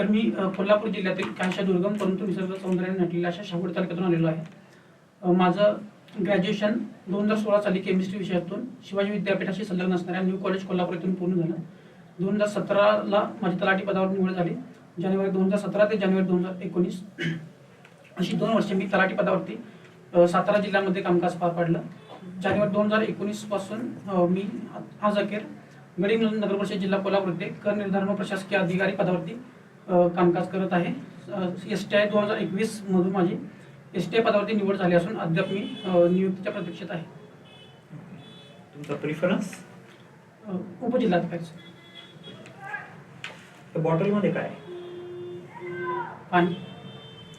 Sir मी कोल्हापूर जिल्ह्यातील काहीशा दुर्गम परंतु निसर्ग सौंदर्याने नटलेल्या अशा शाहूड तालुक्यातून आलेलो आहे. माझं ग्रॅज्युएशन दोन हजार सोळा साली केमिस्ट्री विषयातून शिवाजी विद्यापीठाशी संलग्न असणाऱ्या न्यू कॉलेज कोल्हापूर येथून पूर्ण झालं. दोन हजार सतराला माझी तलाठी पदावर निवड झाली. जानेवारी दोन हजार सतरा ते जानेवारी दोन हजार एकोणीस अशी दोन वर्षे मी तलाठी पदावरती सातारा जिल्ह्यामध्ये कामकाज पार पाडलं. जानेवारी दोन हजार एकोणीसपासून मी आज अखेर गडी नगर परिषद जिल्हा कोल्हापूर येथे कर निर्धारण व प्रशासकीय अधिकारी पदावरती कामकाज करत आहे. एस टी आय दोन हजार एकवीस मधून माझी एस टी आय पदावरती निवड झाली असून अद्याप मी नियुक्तीच्या प्रतीक्षेत आहे. तुमचा प्रिफरन्स उपजिल्हाधिकारी बॉटलमध्ये काय? पाणी.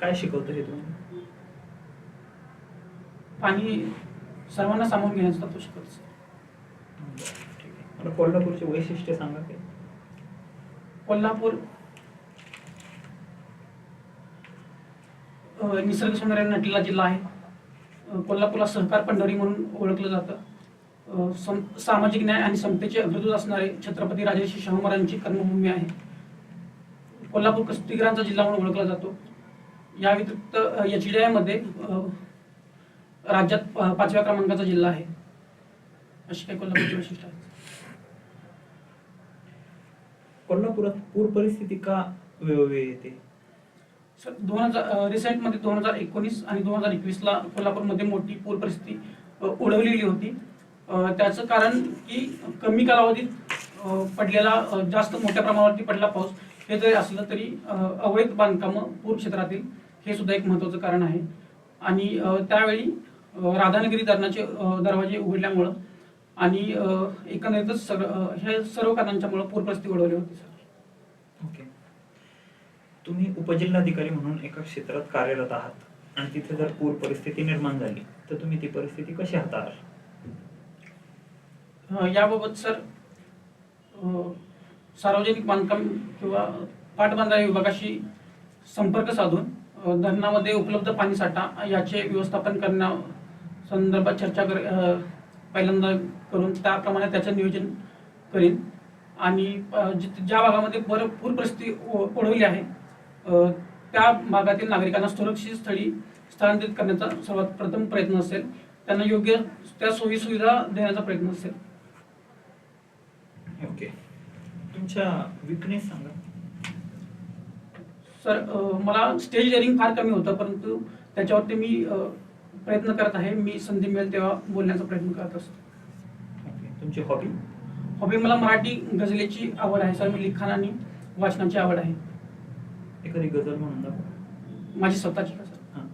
काय शिकवतं हे तुम्ही? पाणी सर्वांना सामावून घेण्याचा तत्व शिकवतो सर. ठीक आहे. मला कोल्हापूरचे वैशिष्ट्य सांगा काय कोल्हापूर निसर्ग सौंदर्याने नटलेला जिल्हा आहे. कोल्हापूरला सहकार पंढरी म्हणून ओळखलं जातं. सम- सामाजिक न्याय आणि समतेचे अग्रदूत असणारे छत्रपती राजर्षी शाहू महाराजांची कर्मभूमी आहे. कोल्हापूर कुस्तीगिरांचा जिल्हा म्हणून ओळखला जातो. या व्यतिरिक्त एच डी आयमध्ये राज्यात पाचव्या क्रमांकाचा जिल्हा आहे. अशी काही कोल्हापूरची वैशिष्ट्य आहेत. कोल्हापुरात पूर परिस्थिती का वेळोवेळी येते? सर दोन हजार रिसेंटमध्ये दोन हजार एकोणीस आणि दोन हजार एकवीसला कोल्हापूरमध्ये मोठी पूर परिस्थिती ओढवलेली होती. त्याचं कारण की कमी कालावधीत पडलेला जास्त मोठ्या प्रमाणावरती पडला पाऊस. हे जरी असलं तरी अवैध बांधकामं पूर क्षेत्रातील हे सुद्धा एक महत्त्वाचं कारण आहे. आणि त्यावेळी राधानगिरी राधानगरी धरणाचे दरवाजे उघडल्यामुळं आणि एकंदरीतच सगळं हे सर्व कारणांच्यामुळं पूर परिस्थिती ओढवली होती सर. ओके. तुम्ही उपजिल्हाधिकारी म्हणून एका क्षेत्रात कार्यरत आहात आणि तिथे जर पूर परिस्थिती निर्माण झाली तर तुम्ही ती परिस्थिती कशी हाताळाल? याबाबत सर सार्वजनिक बांधकाम किंवा पाटबंधारे विभागाशी संपर्क साधून धरणामध्ये उपलब्ध पाणीसाठा याचे व्यवस्थापन करण्या संदर्भात चर्चा कर पहिल्यांदा करून त्याप्रमाणे त्याचं नियोजन करीन. आणि जिथे ज्या भागामध्ये बरं पूर परिस्थिती ओढवली आहे त्या भागातील नागरिकांना सुरक्षित स्थळी स्थलांतरित करण्याचा सर्वात प्रथम प्रयत्न असेल. त्यांना योग्य त्या सोयी सुविधा देण्याचा प्रयत्न असेल. ओके. तुमच्या विकनेस सांगा. सर मला स्टेज डेअरिंग फार कमी होतं परंतु त्याच्यावरती मी प्रयत्न करत आहे. मी संधी मिळेल तेव्हा बोलण्याचा प्रयत्न करत असतो. ओके. तुमची हॉबी? हॉबी मला मराठी गझलेची आवड आहे. सर मी लिखाण आणि वाचनाची आवड आहे. एखादी गजल म्हणून दाखवा. माझी स्वतःची हां.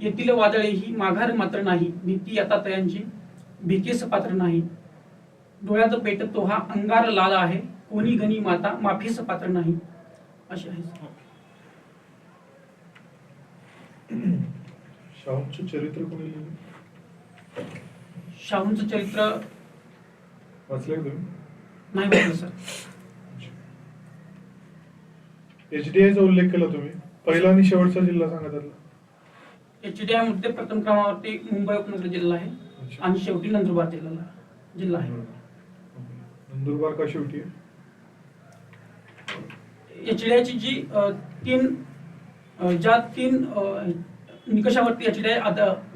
येथील वादळे ही माघार मात्र नाही. भीती आता तयांची भिकेस पात्र नाही. डोळ्यात पेटतो हा अंगार लाल आहे. कोणी गणी माता माफीस पात्र नाही. अशी आहे. सर. शाहूंचे चरित्र कोणी लिहिले? शाहूंचं चरित्र वाचले का तुम्ही? नाही वाटलं सर एच डी आयचा उल्लेख केला तुम्ही. पहिला आणि शेवटचा जिल्हा सांगा त्यातला. एच डी आयमध्ये प्रथम क्रमांकावरती मुंबई उपनगर जिल्हा आहे. आणि शेवटी नंदुरबार जिल्हा जिल्हा आहे. नंदुरबार का शेवटी? एच डी आयची जी तीन ज्या तीन निकषावरती एच डी आय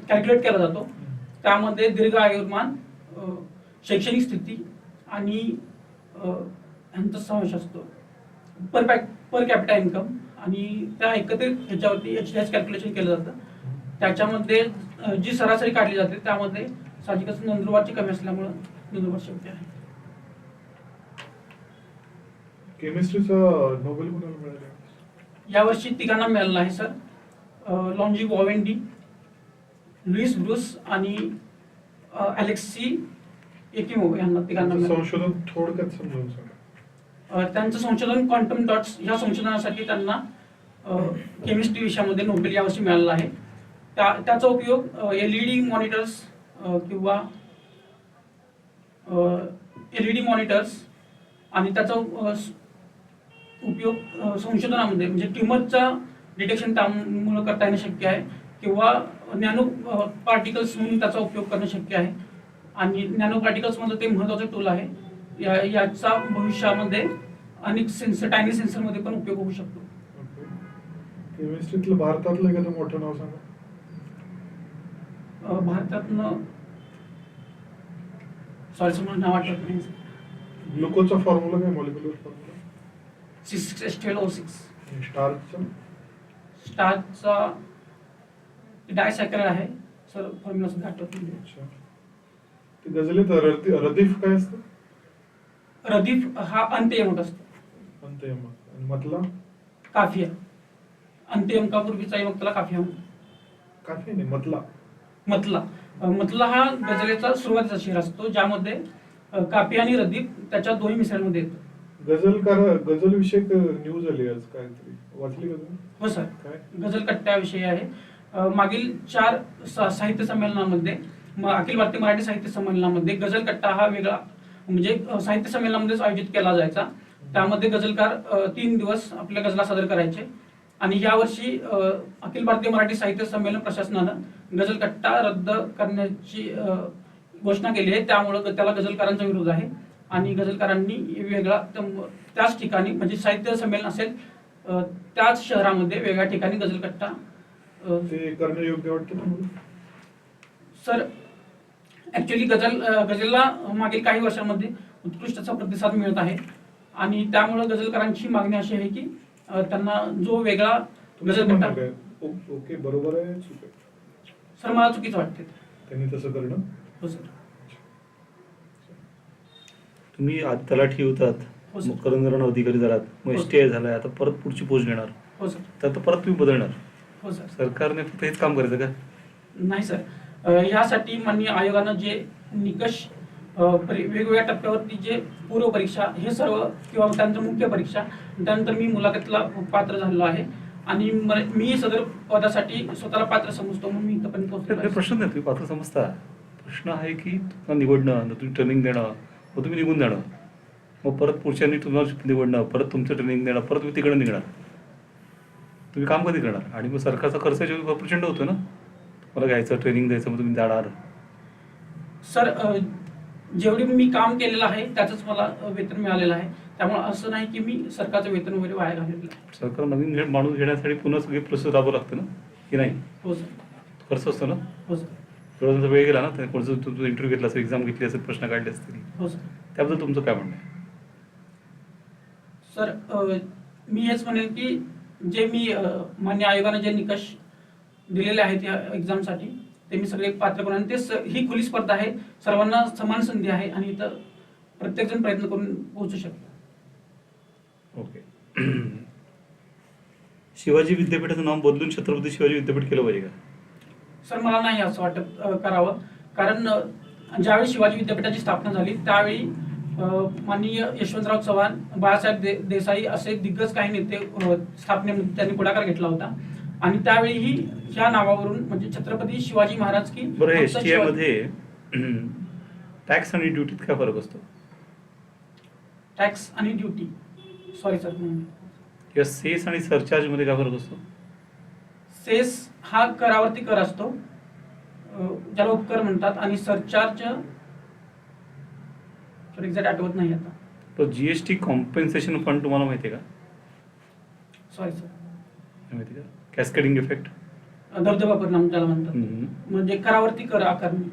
कॅल्क्युलेट केला जातो त्यामध्ये दीर्घ आयुर्मान शैक्षणिक स्थिती आणि यांचा समावेश असतो. Per pack per capita income आणि त्या एकत्रित ह्याच्यावरती एच कॅल्क्युलेशन केलं जातं. त्याच्यामध्ये जी सरासरी काढली जाते त्यामध्ये साहजिकच नंदुरबारची कमी असल्यामुळं नंदुरबार शेवटी आहे. केमिस्ट्रीचा नोबेल कोणाला मिळाले? यावर्षी तिघांना मिळालेला आहे sir. Moungi Bawendi Louis Brus आणि अलेक्सी एकिमो यांना तिघांना संशोधन थोडक्यात समजावून त्यांचं संशोधन क्वांटम डॉट्स या संशोधनासाठी त्यांना केमिस्ट्री विषयामध्ये नोबेल यावर्षी मिळालेला आहे. त्या त्याचा उपयोग एल ई डी मॉनिटर्स किंवा एल ई डी मॉनिटर्स आणि त्याचा उपयोग संशोधनामध्ये म्हणजे ट्युमरचा डिटेक्शन त्यामुळं करता येणं शक्य आहे किंवा नॅनो पार्टिकल्स म्हणून त्याचा उपयोग करणं शक्य आहे. आणि नॅनो पार्टिकल्समधलं ते महत्त्वाचं टूल आहे. या याचा भविष्यामध्ये अनेक सेन्सर टायनी सेन्सरमध्ये पण उपयोग होऊ शकतो. केमिस्ट्रीतलं भारतातलं एखादं मोठं नाव सांगा? भारतातनं सॉरी मला नाव आठवत नाही. ग्लुकोजचा फॉर्म्युला काय molecular formula six S twelve O six स्टार्चचा स्टारचा? डायसायकल आहे. सर फॉर्म्युला सुद्धा आठवत नाही. ते गझलेत रदी- रदीफ काय असतं? रदीफ हा अंत्ययमक असतो. अंतयमक आणि मतला काफिया. अंत्ययमकापूर्वीचा यमक त्याला काफिया म्हणतो काफी नाही मतला मतला मतला हा गझलेचा सुरुवातीचा शेर असतो ज्यामध्ये काफिया आणि रदीफ त्याच्या दोन्ही मिसळमध्ये येतो. गझलकार गझल विषयक न्यूज आली आज काहीतरी. वाचली का हो सर. काय? गझल कट्ट्याविषयी आहे. मागील चार साहित्य संमेलनामध्ये अखिल भारतीय मराठी साहित्य संमेलनामध्ये गझल कट्टा हा वेगळा म्हणजे साहित्य संमेलनामध्येच आयोजित केला जायचा. त्यामध्ये गझलकार तीन दिवस आपल्या गझला सादर करायचे. आणि यावर्षी अखिल भारतीय मराठी साहित्य संमेलन प्रशासनानं गझल कट्टा रद्द करण्याची घोषणा केली आहे. त्यामुळं त्याला गझलकारांचा विरोध आहे. आणि गझलकारांनी वेगळा त्याच ठिकाणी म्हणजे साहित्य संमेलन असेल त्याच शहरामध्ये वेगळ्या ठिकाणी गझल कट्टा सर ऍक्च्युली गझल अ, गझलला मागील काही वर्षांमध्ये उत्कृष्टचा प्रतिसाद मिळत आहे. आणि त्यामुळे गझलकारांची मागणी अशी आहे की त्यांना जो वेगळा ओ- ओके बरोबर आहे सर मला चुकीचं वाटते त्यांनी तसं करणं? हो सर. तुम्ही तलाठी होतात हो सर. मग करंजरण अधिकारी झालात मग. एस टी आय झालाय आता परत पुढची पोस्ट घेणार. हो सर. तर परत तुम्ही बदलणार. हो सर. सरकारने फक्त हेच काम करायचं का? नाही सर. ह्यासाठी माननीय आयोगानं जे निकष वेगवेगळ्या टप्प्यावरती जे पूर्व परीक्षा हे सर्व किंवा त्यानंतर मुख्य परीक्षा त्यानंतर मी मुलाखतीला पात्र झालेलो आहे. आणि म- मी सदर पदासाठी स्वतःला पात्र समजतो म्हणून मी इथपर्यंत. प्रश्न नाही तुम्ही पात्र समजता. प्रश्न आहे की तुम्हाला निवडणं तुम्ही ट्रेनिंग देणं मग तुम्ही निघून जाणं मग परत पुढच्यांनी तुम्हाला निवडणं परत तुमचं ट्रेनिंग देणं परत तुम्ही तिकडे निघणार. तुम्ही काम कधी करणार? आणि मग सरकारचा खर्च प्रचंड होतो ना? मला घ्यायचं ट्रेनिंग द्यायचं मग तुम्ही जाणार. सर अ, जेवढी मी काम केलेलं आहे त्याचंच मला अ, वेतन मिळालेलं आहे. त्यामुळे असं नाही की मी सरकारचं वेतन वगैरे वाया घालवलेलं आहे. सरकार नवीन घे- माणूस घेण्यासाठी पुन्हा सगळी प्रोसेस राबवावं लागतं ना? की नाही? हो सर. खर्च असतो ना? हो सर. थोडासा वेळ गेला ना तर कोणतं तुमचं इंटरव्ह्यू घेतला असेल एक्झाम घेतली असेल प्रश्न काढले असतील. हो सर. त्याबद्दल तुमचं काय म्हणणं आहे? सर अ, मी हेच म्हणेन की जे मी अ, मान्य आयोगाने जे निकष दिलेले आहेत या एक्झामसाठी ते मी सगळे पात्र करून आणि ते ही खुली स्पर्धा आहे. सर्वांना समान संधी आहे आणि इथं प्रत्येकजण प्रयत्न करून पोहोचू शकतो ओके. शिवाजी विद्यापीठाचं नाव बदलून छत्रपती शिवाजी विद्यापीठ केलं पाहिजे का? सर मला नाही असं वाटत करावं. कारण ज्यावेळी शिवाजी विद्यापीठाची स्थापना झाली त्यावेळी माननीय यशवंतराव चव्हाण बाळासाहेब दे- देसाई असे दिग्गज काही नेते अ, स्थापनेमध्ये त्यांनी पुढाकार घेतला होता. आणि त्यावेळीही ह्या नावावरून म्हणजे छत्रपती शिवाजी महाराज की बरं फक्त एस टी शिवा- मध्ये टॅक्स आणि ड्युटीत काय फरक असतो? टॅक्स आणि ड्युटी सॉरी सर किंवा सेस आणि सरचार्जमध्ये काय फरक असतो? सेस हा करावरती कर असतो. ज्याला उपकर म्हणतात आणि सरचार्ज एक्झॅक्ट आठवत नाही आता. तर जीएसटी कॉम्पेन्सेशन फंड तुम्हाला माहिती आहे का? सॉरी सर माहिती आहे का? Cascading effect? धबधबा परिणाम ज्याला म्हणतात. म्हणजे करावरती कर आकारणी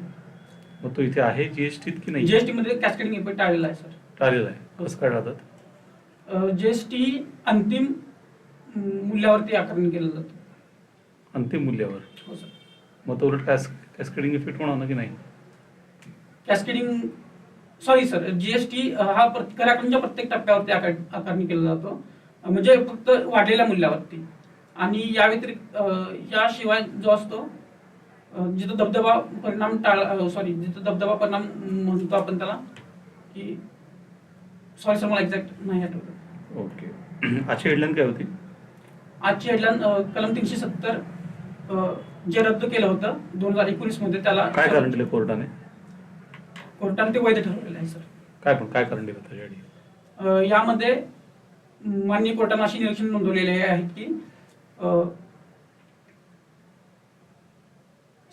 मग तो इथे आहे जीएसटीत की नाही? जीएसटी मध्ये कॅस्केडिंग इफेक्ट आलेला आहे सर. आलेला आहे. कसं काय राहतात? जीएसटी अंतिम अं, मूल्यावरती आकारणी केलं जातं. अंतिम मूल्यावर. हो सर. मग तो उलट कॅस कॅस्केडिंग इफेक्ट होणार ना की नाही? कॅस्केडिंग सॉरी सर जीएसटी हा प्रत- कर आकारणीच्या प्रत्येक टप्प्यावरती आकार- आकारणी केला जातो. म्हणजे फक्त वाढलेल्या मूल्यावरती. आणि या व्यतिरिक्त याशिवाय जो असतो जिथं धबधबा परिणाम टाळ सॉरी जिथं धबधबा परिणाम म्हणतो आपण त्याला की सॉरी सर मला एक्झॅक्ट नाही आठवत. ओके. आजची हेडलाईन काय होती? आजची हेडलाईन कलम तीनशे सत्तर जे रद्द केलं होतं दोन हजार एकोणीसमध्ये त्याला काय कारण दिलं कोर्टाने? कोर्टाने ते वैध ठरवलेलं आहे सर काय पण काय कारण दिलं त्याच्यासाठी यामध्ये माननीय कोर्टाने अशी निरीक्षण नोंदवलेले आहेत की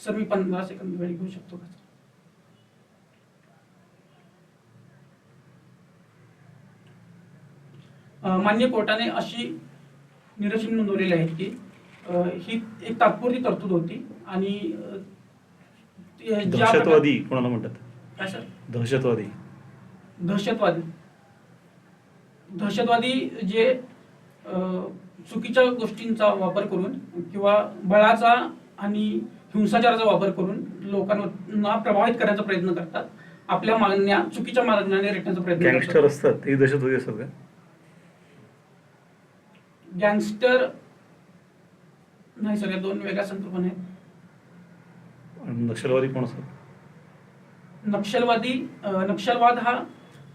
सर मी पंधरा सेकंद वेळ घेऊ शकतो का मान्य कोर्टाने अशी निदर्शन नोंदवलेली आहेत की ही एक तात्पुरती तरतूद होती आणि दहशतवादी कोणाला म्हणतात? काय सर? दहशतवादी. दहशतवादी. दहशतवादी जे अ, चुकीच्या गोष्टींचा वापर करून किंवा बळाचा आणि हिंसाचाराचा वापर करून लोकांना प्रभावित करण्याचा प्रयत्न करतात. आपल्या मागण्या चुकीच्या मागण्याने रेटण्याचा प्रयत्न गँगस्टर असतात ते दहशतवादी असतात का? गँगस्टर नाही सर या दोन वेगळ्या संकल्पना आहेत. नक्षलवादी कोण असतात? नक्षलवादी नक्षलवाद हा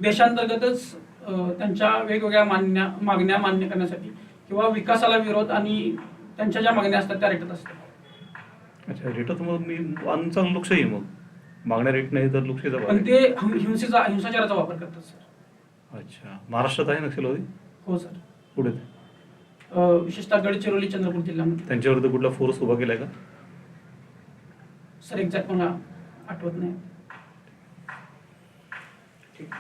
देशांतर्गतच त्यांच्या वेगवेगळ्या मान्य मागण्या मान्य करण्यासाठी किंवा विकासाला विरोध आणि त्यांच्या ज्या मागण्या असतात त्या रेटत असतात. अच्छा रेटात मग मी चांगलं लोकशाही आहे मग. मागण्या रेट नाही तर लोकशाहीचा पण. ते हिंसेचा हिंसाचाराचा वापर करतात सर. अच्छा महाराष्ट्रात आहे नक्षलवादी? हो सर. पुढे अ, विशेषतः गडचिरोली चंद्रपूर जिल्ह्यामध्ये. त्यांच्याविरुद्ध कुठला फोर्स उभा केलाय का? सर एक्झॅक्ट मला आठवत नाही. ठीक.